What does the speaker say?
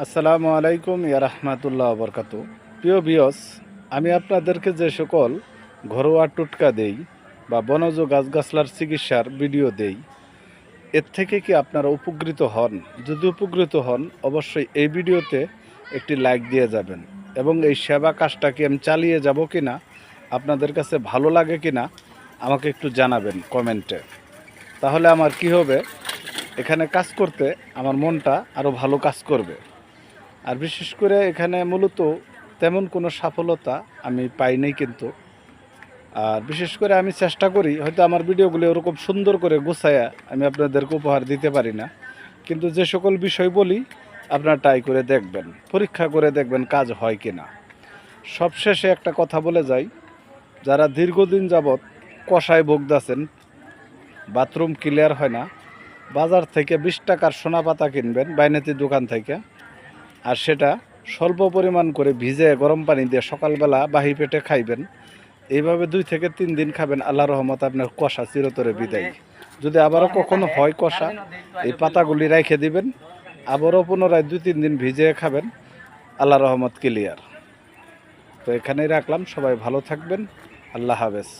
আসসালামু আলাইকুম, ইয়া রাহমাতুল্লাহ বরকাতু। প্রিয় বিয়স আমি আপনাদেরকে যে সকল ঘরোয়া টুটকা দেই বা বনজ গাছগাছলার চিকিৎসার ভিডিও দেই, এর থেকে কি আপনারা উপকৃত হন? যদি উপকৃত হন, অবশ্যই এই ভিডিওতে একটি লাইক দিয়ে যাবেন এবং এই সেবা কাজটা কি আমি চালিয়ে যাব কি না আপনাদের কাছে ভালো লাগে কি না আমাকে একটু জানাবেন কমেন্টে। তাহলে আমার কি হবে? এখানে কাজ করতে আমার মনটা আরও ভালো কাজ করবে। আর বিশেষ করে এখানে মূলত তেমন কোনো সফলতা আমি পাই নাই কিন্তু। আর বিশেষ করে আমি চেষ্টা করি, হয়তো আমার ভিডিওগুলি ওরকম সুন্দর করে গুছায়া আমি আপনাদেরকে উপহার দিতে পারি না। কিন্তু যে সকল বিষয় বলি, আপনারা ট্রাই করে দেখবেন, পরীক্ষা করে দেখবেন কাজ হয় কি না সবশেষে একটা কথা বলে যাই, যারা দীর্ঘদিন যাবৎ কষায় ভোগদাছেন বাথরুম ক্লিয়ার হয় না, বাজার থেকে বিশ টাকার সোনা পাতা কিনবেন, বাইনাতি দোকান থেকে আর সেটা স্বল্প পরিমাণ করে ভিজে গরম পানি দিয়ে সকালবেলা বাহি পেটে খাইবেন। এইভাবে দুই থেকে তিন দিন খাবেন। আল্লাহ রহমত আপনার কষা চিরতরে বিদায়। যদি আবারও কখনো হয় কষা, এই পাতাগুলি রেখে দিবেন। আবারও পুনরায় দুই তিন দিন ভিজে খাবেন। আল্লাহ রহমত ক্লিয়ার তো এখানেই রাখলাম। সবাই ভালো থাকবেন। আল্লাহ হাফেজ।